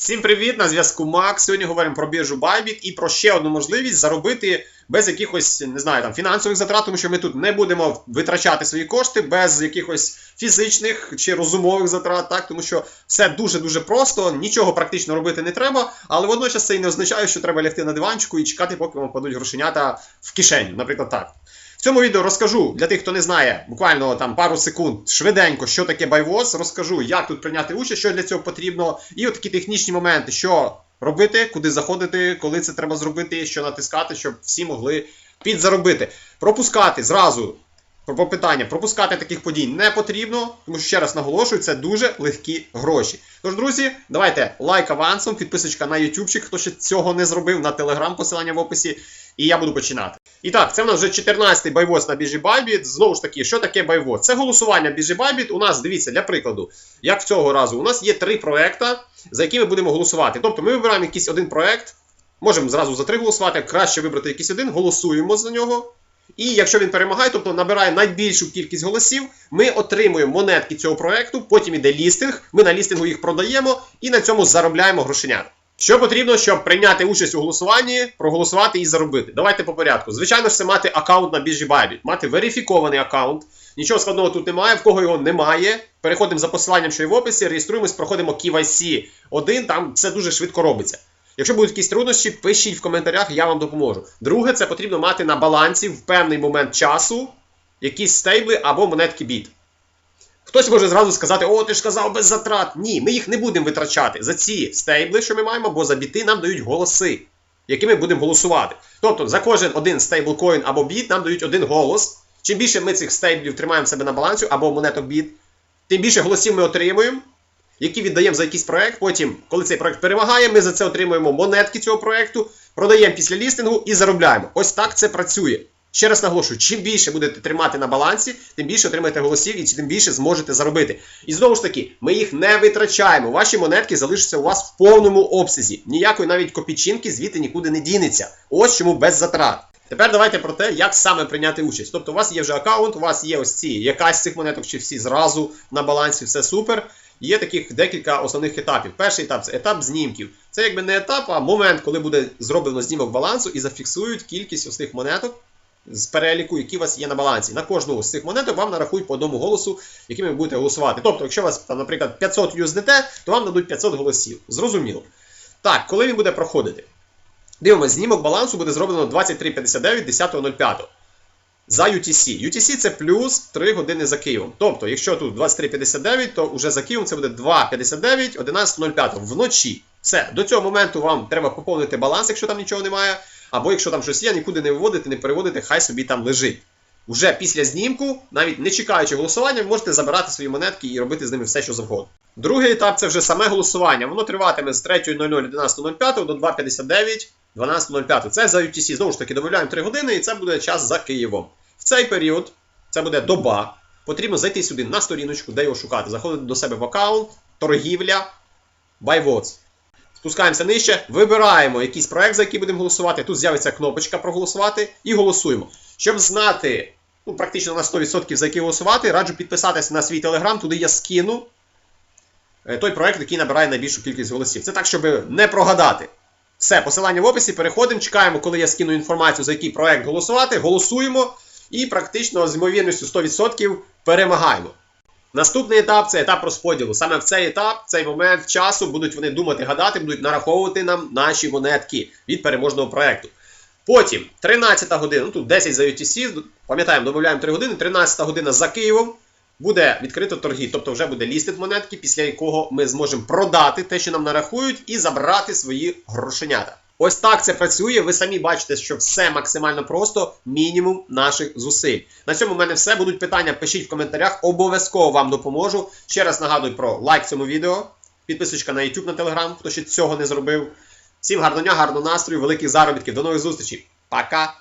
Всім привіт! На зв'язку Макс. Сьогодні говоримо про біржу Bybit і про ще одну можливість заробити без якихось не знаю там фінансових затрат, тому що ми тут не будемо витрачати свої кошти без якихось фізичних чи розумових затрат, так тому що все дуже дуже просто, нічого практично робити не треба, але водночас це і не означає, що треба лягти на диванчику і чекати, поки вам падуть грошенята в кишеню, наприклад, так. В цьому відео розкажу для тих, хто не знає, буквально там пару секунд швиденько, що таке байвоз, розкажу, як тут прийняти участь, що для цього потрібно, і от такі технічні моменти, що робити, куди заходити, коли це треба зробити, що натискати, щоб всі могли підзаробити. Пропускати зразу про питання, пропускати таких подій не потрібно, тому що ще раз наголошую, це дуже легкі гроші. Тож, друзі, давайте лайк авансом, підписочка на ютубчик, хто ще цього не зробив, на телеграм, посилання в описі, і я буду починати. І так, це в нас вже 14-й байвоз на біржі Bybit. Знову ж таки, що таке байвоз? Це голосування біржі Bybit. У нас, дивіться, для прикладу, як в цього разу, у нас є три проекта, за які ми будемо голосувати. Тобто ми вибираємо якийсь один проект, можемо зразу за три голосувати, краще вибрати якийсь один, голосуємо за нього. І якщо він перемагає, тобто набирає найбільшу кількість голосів, ми отримуємо монетки цього проекту, потім іде лістинг, ми на лістингу їх продаємо і на цьому заробляємо грошенят. Що потрібно, щоб прийняти участь у голосуванні, проголосувати і заробити? Давайте по порядку. Звичайно ж, це мати аккаунт на біржі Bybit, мати верифікований аккаунт. Нічого складного тут немає, в кого його немає. Переходимо за посиланням, що є в описі, реєструємось, проходимо KYC 1, там це дуже швидко робиться. Якщо будуть якісь труднощі, пишіть в коментарях, я вам допоможу. Друге, це потрібно мати на балансі в певний момент часу якісь стейбли або монетки біт. Хтось може зразу сказати, о, ти ж казав без затрат. Ні, ми їх не будемо витрачати. За ці стейбли, що ми маємо, бо за біти нам дають голоси, якими будемо голосувати. Тобто за кожен один стейблкоін або біт нам дають один голос. Чим більше ми цих стейблів тримаємо себе на балансі або монеток біт, тим більше голосів ми отримуємо, які віддаємо за якийсь проект. Потім, коли цей проект перемагає, ми за це отримуємо монетки цього проекту, продаємо після лістингу і заробляємо. Ось так це працює. Ще раз наголошую, чим більше будете тримати на балансі, тим більше отримаєте голосів і тим більше зможете заробити. І знову ж таки, ми їх не витрачаємо. Ваші монетки залишаться у вас в повному обсязі. Ніякої навіть копійчинки звідти нікуди не дінеться. Ось чому без затрат. Тепер давайте про те, як саме прийняти участь. Тобто, у вас є вже аккаунт, у вас є ось ці якась з цих монеток, чи всі зразу на балансі, все супер. Є таких декілька основних етапів. Перший етап це етап знімків. Це якби не етап, а момент, коли буде зроблено знімок балансу і зафіксують кількість ось цих монеток з переліку, які у вас є на балансі. На кожну з цих монеток вам нарахують по одному голосу, якими ви будете голосувати. Тобто, якщо у вас, там, наприклад, 500 USDT, то вам дадуть 500 голосів. Зрозуміло. Так, коли він буде проходити? Дивимось, знімок балансу буде зроблено 23.59 10.05. За UTC. UTC це плюс 3 години за Києвом. Тобто, якщо тут 23.59, то вже за Києвом це буде 2.59, 11.05 вночі. Все, до цього моменту вам треба поповнити баланс, якщо там нічого немає. Або якщо там щось є, нікуди не виводити, не переводити, хай собі там лежить. Уже після знімку, навіть не чекаючи голосування, ви можете забирати свої монетки і робити з ними все, що завгодно. Другий етап це вже саме голосування. Воно триватиме з 3.00 11.05 до 2.59 12.05. Це за UTC. Знову ж таки, додаємо 3 години, і це буде час за Києвом. В цей період, це буде доба, потрібно зайти сюди на сторіночку, де його шукати. Заходити до себе в аккаунт, торгівля, BuyWords. Спускаємося нижче, вибираємо якийсь проект, за який будемо голосувати. Тут з'явиться кнопочка проголосувати і голосуємо. Щоб знати ну, практично на 100% за який голосувати, раджу підписатися на свій телеграм, туди я скину е, той проект, який набирає найбільшу кількість голосів. Це так, щоб не прогадати. Все, посилання в описі, переходимо, чекаємо, коли я скину інформацію, за який проект голосувати, голосуємо і практично з ймовірністю 100% перемагаємо. Наступний етап це етап розподілу. Саме в цей етап, в цей момент часу будуть вони думати, гадати, будуть нараховувати нам наші монетки від переможного проекту. Потім 13 година, ну тут 10 за UTC, пам'ятаємо, додаємо 3 години, 13 година за Києвом буде відкрито торги, тобто вже буде лістит монетки, після якого ми зможемо продати те, що нам нарахують, і забрати свої грошенята. Ось так це працює. Ви самі бачите, що все максимально просто, мінімум наших зусиль. На цьому в мене все. Будуть питання, пишіть в коментарях, обов'язково вам допоможу. Ще раз нагадую про лайк цьому відео, підписочка на YouTube, на Telegram, хто ще цього не зробив. Всім гарного дня, гарного настрою, великих заробітків. До нових зустрічей. Пока!